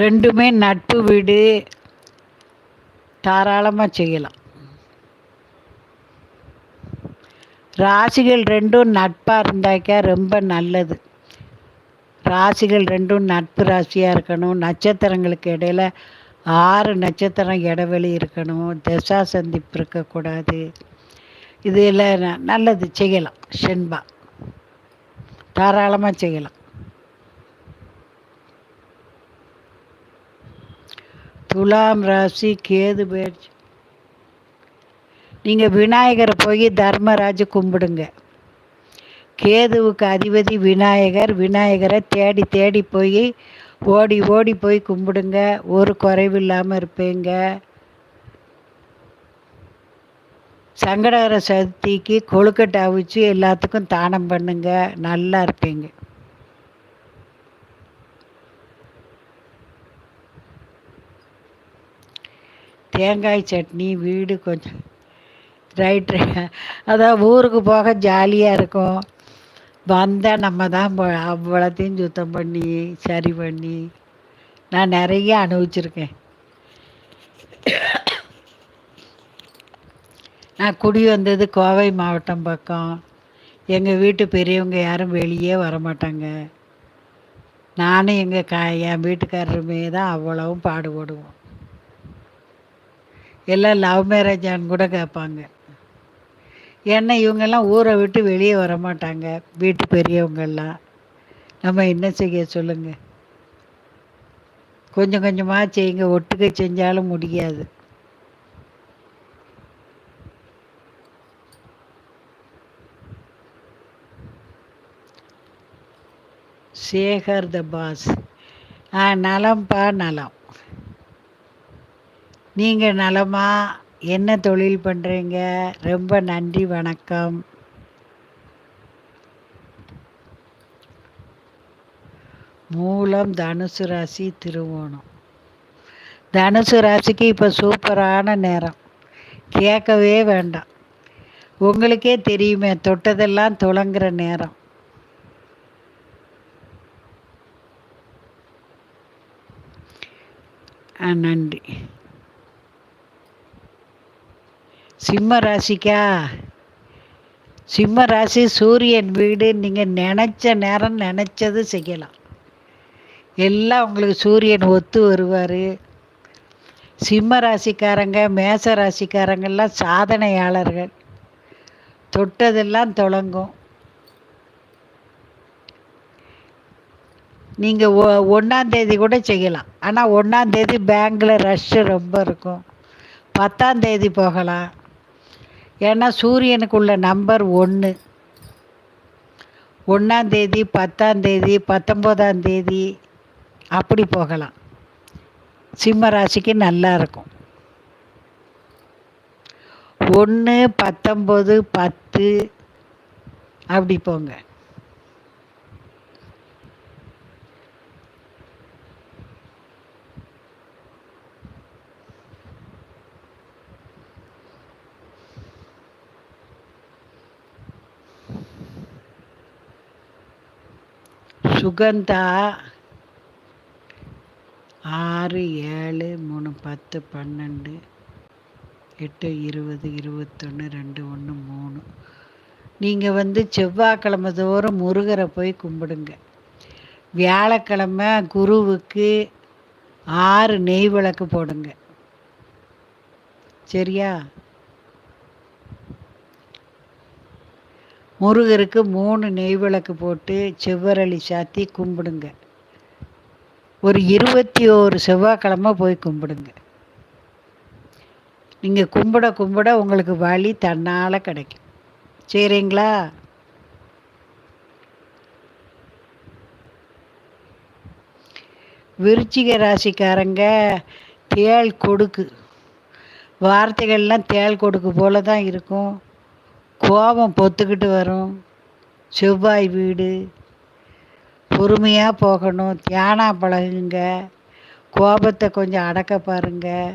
ரெண்டுமே நட்பு வீடு தாராளமாக செய்யலாம். ராசிகள் ரெண்டும் நட்பாக இருந்தாக்கா ரொம்ப நல்லது. ராசிகள் ரெண்டும் நட்பு ராசியாக இருக்கணும். நட்சத்திரங்களுக்கு இடையில ஆறு நட்சத்திரம் இடைவெளி இருக்கணும். திசா சந்திப்பு இருக்கக்கூடாது. இதில் நல்லது செய்யலாம். செண்பா. தாராளமாக செய்யலாம். துலாம் ராசி கேது பயிற்சி. நீங்கள் விநாயகரை போய் தர்மராஜ் கும்பிடுங்க. கேதுவுக்கு அதிபதி விநாயகர் விநாயகரை தேடி தேடி போய் ஓடி ஓடி போய் கும்பிடுங்க. ஒரு குறைவு இல்லாமல் இருப்பீங்க. சங்கடகர சதுர்த்திக்கு கொழுக்கட்டை அவிச்சு எல்லாத்துக்கும் தானம் பண்ணுங்க. நல்லா இருப்பீங்க. தேங்காய் சட்னி வீடு கொஞ்சம் ரைட் அதான் ஊருக்கு போக ஜாலியாக இருக்கும். வந்தால் நம்ம தான் அவ்வளோத்தையும் சுத்தம் பண்ணி சரி பண்ணி. நான் நிறைய அனுபவிச்சிருக்கேன். நான் குடி வந்தது கோவை மாவட்டம் பக்கம். எங்கள் வீட்டு பெரியவங்க யாரும் வெளியே வரமாட்டாங்க. நானும் எங்கள் கா என் வீட்டுக்காரருமே தான் அவ்வளவும் பாடுபடுவோம். எல்லாம் லவ் மேரேஜான்னு கூட கேட்பாங்க. ஏன்னா இவங்கெல்லாம் ஊரை விட்டு வெளியே வர மாட்டாங்க வீட்டு பெரியவங்கெல்லாம். நம்ம என்ன செய்ய சொல்லுங்கள் கொஞ்சம் கொஞ்சமாக செய்யுங்க ஒட்டுக்க செஞ்சாலும் முடியாது. சேகர் த பாஸ் ஆ நலம்ப்பா நலம். நீங்கள் நலமா என்ன தொழில் பண்ணுறீங்க ரொம்ப நன்றி வணக்கம். மூலம் தனுசு ராசி திருவோணம். தனுசு ராசிக்கு இப்போ சூப்பரான நேரம். கேட்கவே வேண்டாம். உங்களுக்கே தெரியுமே தொட்டதெல்லாம் துளங்குற நேரம். நன்றி. சிம்ம ராசிக்கா? சிம்ம ராசி சூரியன் வீடு நீங்கள் நினச்ச நேரம் நினச்சது செய்யலாம். எல்லாம் உங்களுக்கு சூரியன் ஒத்து வருவார். சிம்ம ராசிக்காரங்க மேச ராசிக்காரங்கெல்லாம் சாதனையாளர்கள். தொட்டதெல்லாம் தொடங்கும். நீங்கள் ஒ ஒன்றாந்தேதி கூட செய்யலாம். ஆனால் ஒன்றாந்தேதி பேங்கில் ரஷ்ஷு ரொம்ப இருக்கும். பத்தாந்தேதி போகலாம். ஏன்னா சூரியனுக்குள்ள நம்பர் ஒன்று ஒன்றாந்தேதி பத்தாந்தேதி பத்தொம்போதாந்தேதி அப்படி போகலாம். சிம்ம ராசிக்கு நல்லா இருக்கும். ஒன்று பத்தொம்போது பத்து அப்படி போங்க. சுகந்தா. ஆறு ஏழு மூணு பத்து பன்னெண்டு எட்டு இருபது இருபத்தொன்று ரெண்டு ஒன்று மூணு. நீங்கள் வந்து செவ்வாய்க்கிழமை தோறும் முருகரை போய் கும்பிடுங்க. வியாழக்கிழமை குருவுக்கு ஆறு நெய் விளக்கு போடுங்க. சரியா? முருகருக்கு மூணு நெய் விளக்கு போட்டு செவ்வரளி சாத்தி கும்பிடுங்க. ஒரு இருபத்தி ஓரு செவ்வாய்க்கிழமை போய் கும்பிடுங்க. நீங்கள் கும்பிட கும்பிட உங்களுக்கு வழி தன்னால் கிடைக்கும். சரிங்களா? விருச்சிக ராசிக்காரங்க தேள் கொடுக்கு. வார்த்தைகள்லாம் தேள் கொடுக்கு போல தான் இருக்கும். கோபம் பொத்துக்கிட்டு வரும். செவ்வாய் வீடு. பொறுமையாக போகணும். தியானம் பழகுங்க. கோபத்தை கொஞ்சம் அடக்க பாருங்க.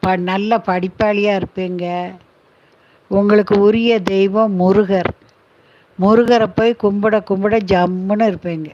ப நல்ல படிப்பாளியாக இருப்பீங்க. உங்களுக்கு உரிய தெய்வம் முருகர். முருகரை போய் கும்பிட கும்பிட ஜம்முன்னு இருப்பீங்க.